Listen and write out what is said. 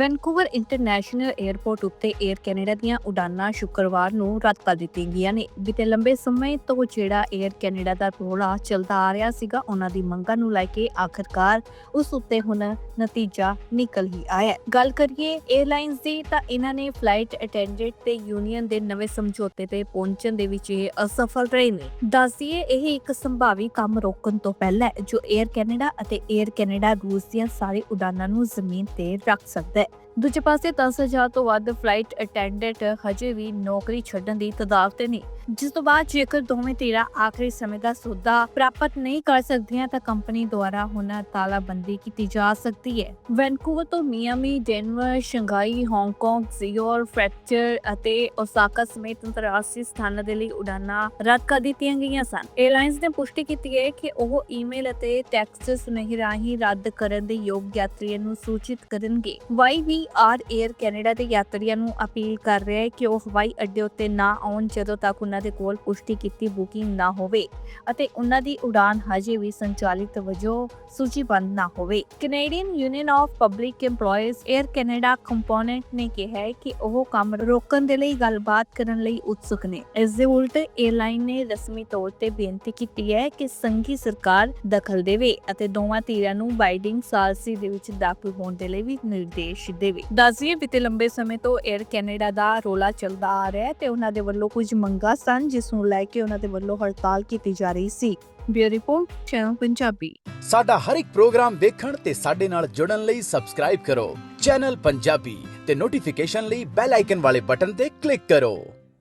Vancouver international airport ਉੱਤੇ air Canada ਦੀਆਂ ਉਡਾਨਾਂ ਸ਼ੁੱਕਰਵਾਰ ਨੂੰ ਰੱਦ ਕਰ ਦਿੱਤੀਆਂ ਗਈਆਂ ਨੇ। ਬਿਤੇ ਲੰਬੇ ਸਮੇਂ ਤੋਂ ਜਿਹੜਾ 에ਅਰ ਕੈਨੇਡਾ ਦਾ ਰੋਲਾ ਚੱਲਦਾ ਆ ਰਿਹਾ ਸੀਗਾ, ਉਹਨਾਂ ਦੀ ਮੰਗਾਂ ਨੂੰ ਲੈ ਕੇ ਆਖਰਕਾਰ ਉਸ ਉੱਤੇ ਹੁਣ ਨਤੀਜਾ ਨਿਕਲ ਹੀ ਆਇਆ ਗੱਲ ਕਰੀਏ 에ਅਰਲਾਈਨਸ ਦੀ, ਤਾਂ ਇਹਨਾਂ ਨੇ ਫਲਾਈਟ ਅਟੈਂਡੈਂਟ ਤੇ ਯੂਨੀਅਨ ਦੇ ਨਵੇਂ ਸਮਝੌਤੇ ਤੇ ਪਹੁੰਚਣ ਦੇ ਵਿੱਚ ਇਹ ਅਸਫਲ ਰਹੇ ਨੇ। ਦੱਸੀਏ, ਇਹ ਇੱਕ ਸੰਭਾਵੀ ਕੰਮ ਰੋਕਣ ਤੋਂ ਪਹਿਲਾਂ ਜੋ 에ਅਰ ਕੈਨੇਡਾ ਅਤੇ 에ਅਰ ਕੈਨੇਡਾ ਰੂਸ ਦੀਆਂ ਸਾਰੇ ਉਡਾਨਾਂ ਨੂੰ ਜ਼ਮੀਨ ਤੇ ਰੱਖ ਸਕਦਾ ਹੈ। it. ਦੂਜੇ ਪਾਸੇ 10000 ਤੋਂ ਵੱਧ ਫਲਾਈਟ ਅਟੈਂਡੈਂਟ ਹਜੇ ਵੀ ਨੌਕਰੀ ਛੱਡਣ ਦੀ ਤਦਾਦ ਤੇ ਨੇ ਜਿਸ ਤੋਂ ਬਾਅਦ ਜੇਕਰ ਦੋਵੇਂ ਧਿਰਾਂ ਆਖਰੀ ਸਮੇਂ ਦਾ ਸੌਦਾ ਪ੍ਰਾਪਤ ਨਹੀਂ ਕਰ ਸਕਦੀਆਂ ਤਾਂ ਕੰਪਨੀ ਦੁਆਰਾ ਹੁਣ ਤਾਲਾਬੰਦੀ ਕੀਤੀ ਜਾ ਸਕਦੀ ਹੈ। ਵੈਨਕੂਵਰ ਤੋਂ Miami, Denver, Shanghai, Hong Kong, ਜ਼ਿਓਰ, ਫ੍ਰੈਕਚਰ ਅਤੇ ਓਸਾਕਾ ਸਮੇਤ ਅੰਤਰਰਾਸ਼ਟਰੀ ਸਥਾਨਾਂ ਦੇ ਲਈ ਉਡਾਨਾਂ ਰੱਦ ਕਰ ਦਿੱਤੀਆਂ ਗਈਆਂ ਸਨ। 에ਅਰਲਾਈਨਸ ਨੇ ਪੁਸ਼ਟੀ ਕੀਤੀ ਹੈ ਕਿ ਉਹ ਈਮੇਲ ਅਤੇ ਟੈਕਸਟ ਸੁਨੇਹੇ ਰਾਹੀਂ ਰੱਦ ਕਰਨ ਦੇ ਯੋਗ ਯਾਤਰੀਆਂ ਨੂੰ ਸੂਚਿਤ ਕਰਨਗੇ। ਆਰ 에ਅਰ ਕੈਨੇਡਾ ਦੇ ਯਾਤਰੀਆਂ ਨੂੰ ਅਪੀਲ ਕਰ ਰਿਹਾ ਹੈ ਕਿ ਉਹ ਹਵਾਈ ਅੱਡੇ ਉੱਤੇ ਨਾ ਆਉਣ ਜਦੋਂ ਤੱਕ ਉਹਨਾਂ ਦੇ ਕੋਲ ਪੁਸ਼ਟੀ ਕੀਤੀ ਬੁਕਿੰਗ ਨਾ ਹੋਵੇ ਅਤੇ ਉਹਨਾਂ ਦੀ ਉਡਾਨ ਹਜੇ ਵੀ ਸੰਚਾਲਿਤ ਵਜੋਂ ਸੂਚੀਬੰਦ ਨਾ ਹੋਵੇ। Canadian union of public EMPLOYEES air Canada component ਨੇ ਕਿਹਾ ਹੈ ਕਿ ਉਹ ਕੰਮ ਰੋਕਣ ਦੇ ਲਈ ਗੱਲਬਾਤ ਕਰਨ ਲਈ ਉਤਸੁਕ ਨੇ। ਇਸ ਦੇ ਉਲਟ 에ਅਰਲਾਈਨ ਨੇ ਰਸਮੀ ਤੌਰ ਤੇ ਬੇਨਤੀ ਕੀਤੀ ਹੈ ਕਿ ਸੰਘੀ ਸਰਕਾਰ ਦਖਲ ਦੇਵੇ ਅਤੇ ਦੋਵਾਂ ਧਿਰਾਂ ਨੂੰ ਬਾਈਡਿੰਗ ਸਾਲਸੀ ਦੇ ਵਿੱਚ ਦਾਖਲ ਹੋਣ ਦੇ ਲਈ ਵੀ ਨਿਰਦੇਸ਼ ਦੇ ਦੇਵੇ ਦੱਸੀਏ ਬੀਤੇ ਲੰਬੇ ਸਮੇਂ ਤੋਂ 에ਅਰ ਕੈਨੇਡਾ ਦਾ ਰੋਲਾ ਚੱਲਦਾ ਆ ਰਿਹਾ ਹੈ ਤੇ ਉਹਨਾਂ ਦੇ ਵੱਲੋਂ ਕੁਝ ਮੰਗਾਂ ਸਨ, ਜਿਸ ਨੂੰ ਲੈ ਕੇ ਉਹਨਾਂ ਦੇ ਵੱਲੋਂ ਹੜਤਾਲ ਕੀਤੀ ਜਾ ਰਹੀ ਸੀ। Bureau report, channel Punjabi. ਸਾਡਾ ਹਰ ਇੱਕ ਪ੍ਰੋਗਰਾਮ ਦੇਖਣ ਤੇ ਸਾਡੇ ਨਾਲ ਜੁੜਨ ਲਈ ਸਬਸਕ੍ਰਾਈਬ ਕਰੋ। ਚੈਨਲ ਪੰਜਾਬੀ ਤੇ ਨੋਟੀਫਿਕੇਸ਼ਨ ਲਈ ਬੈਲ ਆਈਕਨ ਵਾਲੇ ਬਟਨ ਤੇ ਕਲਿੱਕ ਕਰੋ।